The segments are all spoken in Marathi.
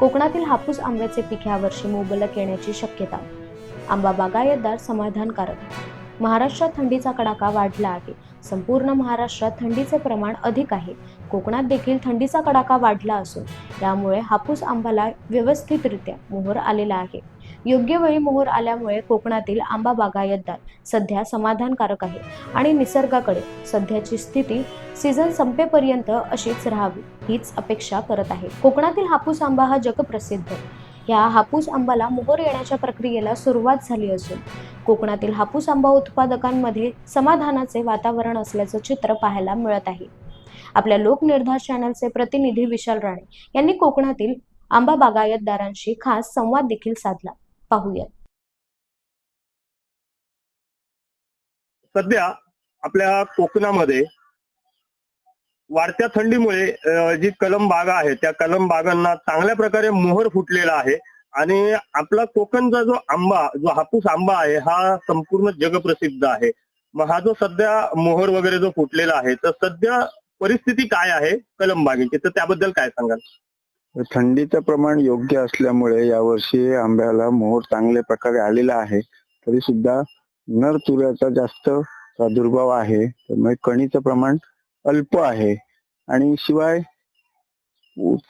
कोकणातील हापूस आंब्याचे पीक यावर्षी मुबलक येण्याची शक्यता. आंबा बागायतदार समाधानकारक. महाराष्ट्रात थंडीचा कडाका वाढला आहे. संपूर्ण महाराष्ट्रात थंडीचे प्रमाण अधिक आहे. कोकणात देखील थंडीचा कडाका वाढला असून यामुळे हापूस आंब्याला व्यवस्थितरित्या मोहर आलेला आहे. योग्य वेळी मोहर आल्यामुळे कोकणातील आंबा बागायतदार सध्या समाधानकारक आहे. आणि निसर्गाकडे सध्याची स्थिती सीझन संपेपर्यंत अशीच राहावी हीच अपेक्षा करत आहे. कोकणातील हापूस आंबा हा जगप्रसिद्ध. या हापूस आंबाला मोहर येण्याच्या प्रक्रियेला सुरुवात झाली असून कोकणातील हापूस आंबा उत्पादकांमध्ये समाधानाचे वातावरण असल्याचं चित्र पाहायला मिळत आहे. आपल्या लोकनिर्धार चॅनलचे प्रतिनिधी विशाल राणे यांनी कोकणातील आंबा बागायतदारांशी खास संवाद देखील साधला. पाहूयात. सध्या आपल्या कोकणामध्ये वाढत्या थंडीमुळे जी कलम बागा आहे त्या कलम बागांना चांगल्या प्रकारे मोहर फुटलेला आहे आणि आपला कोकणचा जो आंबा जो हापूस आंबा आहे हा संपूर्ण जगप्रसिद्ध आहे. मग हा जो सध्या मोहर वगैरे जो फुटलेला आहे तर सध्या परिस्थिती काय आहे कलम बागेची? तर त्याबद्दल काय सांगाल? थंडीचं प्रमाण योग्य असल्यामुळे यावर्षी आंब्याला मोहर चांगल्या प्रकारे आलेला आहे. तरी सुद्धा नर तुऱ्याचा जास्त प्रादुर्भाव आहे. त्यामुळे कणीचं प्रमाण अल्प आहे. आणि शिवाय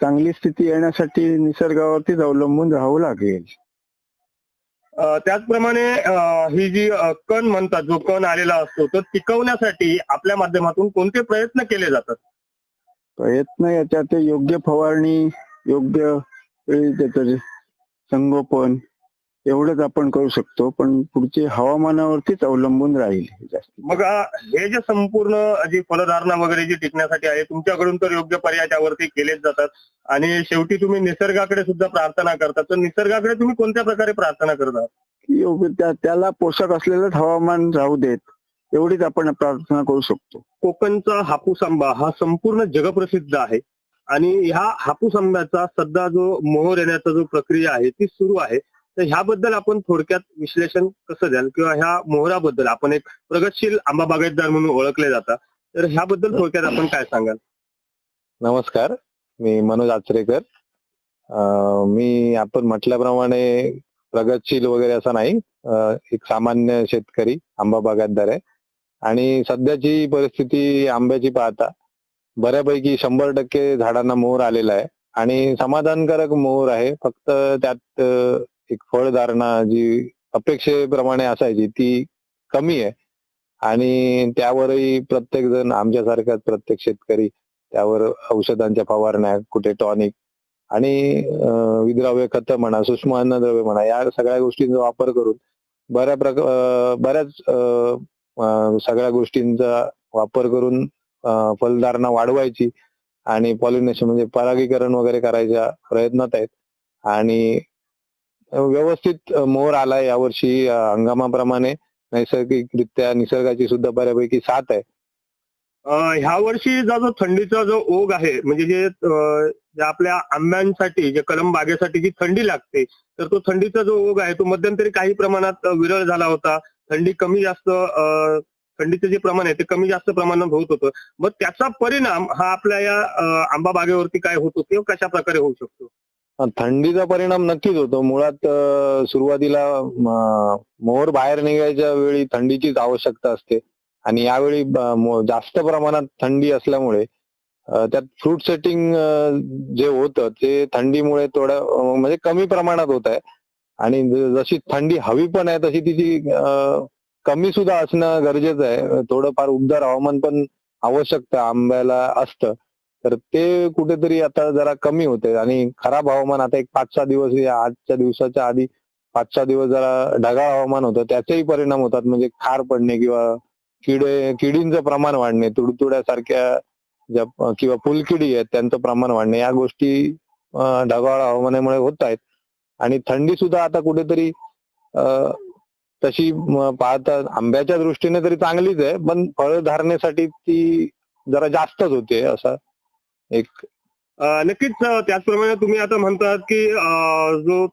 चांगली स्थिती येण्यासाठी निसर्गावरतीच अवलंबून राहावं लागेल. त्याचप्रमाणे ही जी कण म्हणतात जो कण आलेला असतो तो टिकवण्यासाठी आपल्या माध्यमातून कोणते प्रयत्न केले जातात? प्रयत्न याच्यात योग्य फवारणी योग्य वेळी त्याचं संगोपन एवढंच आपण करू शकतो पण पुढचे हवामानावरतीच अवलंबून राहील जास्त. मग हे जे संपूर्ण जी फलधारणा वगैरे जी टिकण्यासाठी आहे तुमच्याकडून तर योग्य पर्याय त्यावरती केलेच जातात. आणि शेवटी तुम्ही निसर्गाकडे सुद्धा प्रार्थना करता. तर निसर्गाकडे तुम्ही कोणत्या प्रकारे प्रार्थना करता? योग्य त्या त्याला पोषक असलेलंच हवामान राहू देत एवढीच आपण प्रार्थना करू शकतो. कोकणचा हापूस आंबा हा संपूर्ण जगप्रसिद्ध आहे. आणि ह्या हापूस आंब्याचा सध्या जो मोहर येण्याचा जो प्रक्रिया आहे ती सुरू आहे. तर ह्याबद्दल आपण थोडक्यात विश्लेषण कसं द्याल? किंवा ह्या मोहराबद्दल आपण एक प्रगतशील आंबा बागायतदार म्हणून ओळखले जातात तर ह्याबद्दल थोडक्यात आपण काय सांगाल? नमस्कार. मी मनोज आचरेकर. मी आपण म्हटल्याप्रमाणे प्रगतशील वगैरे असं नाही. एक सामान्य शेतकरी आंबा बागायतदार आहे. आणि सध्याची परिस्थिती आंब्याची पाहता बऱ्यापैकी शंभर टक्के झाडांना मोहर आलेला आहे. आणि समाधानकारक मोहर आहे. फक्त त्यात एक फळधारणा जी अपेक्षेप्रमाणे असायची ती कमी आहे. आणि त्यावरही प्रत्येक जण आमच्यासारखाच प्रत्येक शेतकरी त्यावर औषधांच्या फवारण्या कुठे टॉनिक आणि विद्राव्य खतं म्हणा सूक्ष्म अन्नद्रव्य म्हणा या सगळ्या गोष्टींचा वापर करून बऱ्या प्रक बऱ्याच सगळ्या गोष्टींचा वापर करून फलधारणा वाढवायची आणि पॉलिनेशन म्हणजे परागीकरण वगैरे करायच्या प्रयत्नात आहेत. आणि व्यवस्थित मोर आलाय यावर्षी हंगामाप्रमाणे. नैसर्गिकरित्या निसर्गाची सुद्धा बऱ्यापैकी साथ आहे. ह्या वर्षी जो जो थंडीचा जो ओघ आहे म्हणजे जे आपल्या आंब्यांसाठी जे कलम बागेसाठी जी थंडी लागते तर तो थंडीचा जो ओघ आहे तो मध्यंतरी काही प्रमाणात विरळ झाला होता. थंडी कमी जास्त थंडीचं जे प्रमाण आहे ते कमी जास्त प्रमाणात होत होतं. मग त्याचा परिणाम हा आपल्या या आंबा बागेवरती काय होतो किंवा कशा प्रकारे होऊ शकतो? थंडीचा परिणाम नक्कीच होतो. मुळात सुरुवातीला मोर मोहर बाहेर निघायच्या वेळी थंडीचीच आवश्यकता असते. आणि यावेळी जास्त प्रमाणात थंडी असल्यामुळे त्यात फ्रूट सेटिंग जे होतं ते थंडीमुळे थोडं म्हणजे कमी प्रमाणात होत आहे. आणि जशी थंडी हवी पण आहे तशी तिची कमी सुद्धा असणं गरजेचं आहे. थोडंफार उबदार हवामान पण आवश्यकता आंब्याला असतं. तर ते कुठेतरी आता जरा कमी होते आणि खराब हवामान आता एक पाच सहा दिवस आजच्या दिवसाच्या आधी पाच सहा दिवस जरा ढगाळ हवामान होतं. त्याचेही परिणाम होतात. म्हणजे खार पडणे किंवा किडे किडींचं प्रमाण वाढणे तुडतुड्यासारख्या ज्या किंवा फुलकिडी आहेत त्यांचं प्रमाण वाढणे या गोष्टी ढगाळ हवामानामुळे होत आहेत. आणि थंडी सुद्धा आता कुठेतरी तशी पाहता आंब्याच्या दृष्टीने तरी चांगलीच आहे पण फळ फळधारणेसाठी ती जरा जास्तच होते असं एक. नक्कीच त्याचप्रमाणे तुम्ही आता म्हणतात की जो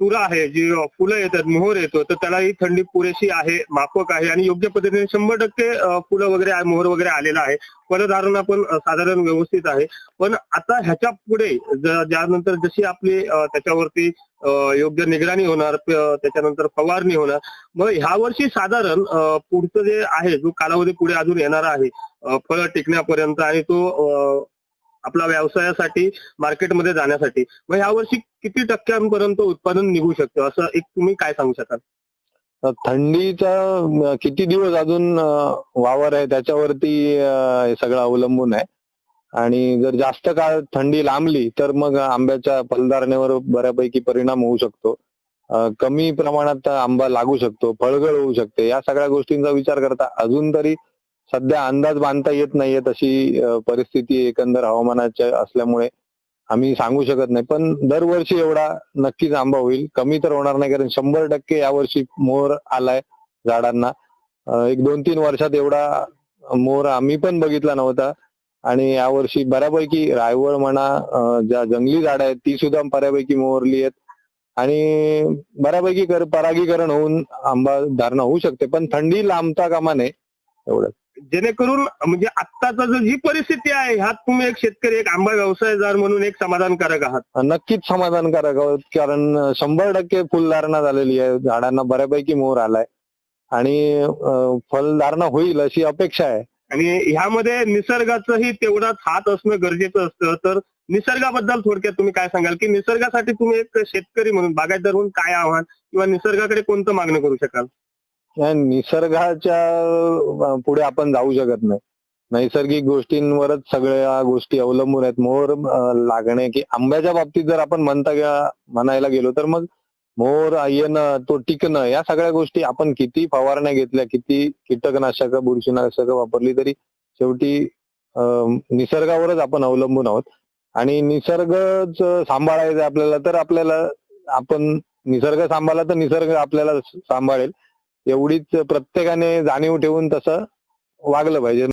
तुरा आहे जी फुलं येतात मोहर येतो तर त्याला ही थंडी पुरेशी आहे माफक आहे आणि योग्य पद्धतीने शंभर टक्के फुलं वगैरे मोहर वगैरे आलेला आहे. फलधारणा पण साधारण व्यवस्थित आहे. पण आता ह्याच्या पुढे ज्यानंतर जशी आपली त्याच्यावरती योग्य निगराणी होणार त्याच्यानंतर फवारणी होणार. मग ह्या वर्षी साधारण पुढचं जे आहे जो कालावधी पुढे अजून येणार आहे फळ टिकण्यापर्यंत आणि तो आपला व्यवसायासाठी मार्केटमध्ये जाण्यासाठी मग ह्या वर्षी किती टक्क्यांपर्यंत उत्पादन निघू शकतं? असं एक तुम्ही काय सांगू शकाल? थंडीचा किती दिवस अजून वावर आहे त्याच्यावरती सगळं अवलंबून आहे. आणि जर जास्त काळ थंडी लांबली तर मग आंब्याच्या फलधारणेवर बऱ्यापैकी परिणाम होऊ शकतो. कमी प्रमाणात आंबा लागू शकतो फळगळ होऊ शकते. या सगळ्या गोष्टींचा विचार करता अजून तरी सध्या अंदाज बांधता येत नाहीये तशी परिस्थिती एकंदर हवामानाच्या असल्यामुळे आम्ही सांगू शकत नाही. पण दरवर्षी एवढा नक्कीच आंबा होईल. कमी तर होणार नाही कारण शंभर टक्के यावर्षी मोहर आलाय झाडांना. एक दोन तीन वर्षात एवढा मोहर आम्ही पण बघितला नव्हता. आणि यावर्षी बऱ्यापैकी रायवळ म्हणा ज्या जंगली झाडं आहेत ती सुद्धा बऱ्यापैकी मोहरली आहेत. आणि बऱ्यापैकी कर परागीकरण होऊन आंबा धारणा होऊ शकते पण थंडी लांबता कामा नये एवढं जेणेकरून म्हणजे आत्ताचा जो जी परिस्थिती आहे ह्यात तुम्ही एक शेतकरी एक आंबा व्यवसायदार म्हणून एक समाधानकारक आहात. नक्कीच समाधानकारक आहोत कारण शंभर टक्के फुलधारणा झालेली आहे झाडांना बऱ्यापैकी मोहर आलाय. आणि फलधारणा होईल अशी अपेक्षा आहे. आणि ह्यामध्ये निसर्गाचंही तेवढाच हात असणं गरजेचं असतं. तर निसर्गाबद्दल थोडक्यात तुम्ही काय सांगाल? की निसर्गासाठी तुम्ही एक शेतकरी म्हणून बागायतदार म्हणून काय आव्हान किंवा निसर्गाकडे कोणतं मागणं करू शकाल? निसर्गाच्या पुढे आपण जाऊ शकत नाही. नैसर्गिक गोष्टींवरच सगळ्या गोष्टी अवलंबून आहेत. मोर लागणे की आंब्याच्या बाबतीत जर आपण म्हणता म्हणायला गेलो तर मग मोर येणं तो टिकणं या सगळ्या गोष्टी आपण किती फवारण्या घेतल्या किती कीटकनाशक बुरशीनाशक वापरली तरी शेवटी निसर्गावरच आपण अवलंबून आहोत. आणि निसर्गच सांभाळायचं आपल्याला तर आपल्याला आपण निसर्ग सांभाळला तर निसर्ग आपल्याला सांभाळेल. एवढीच प्रत्येकाने जाणीव ठेवून तसं वागलं पाहिजे.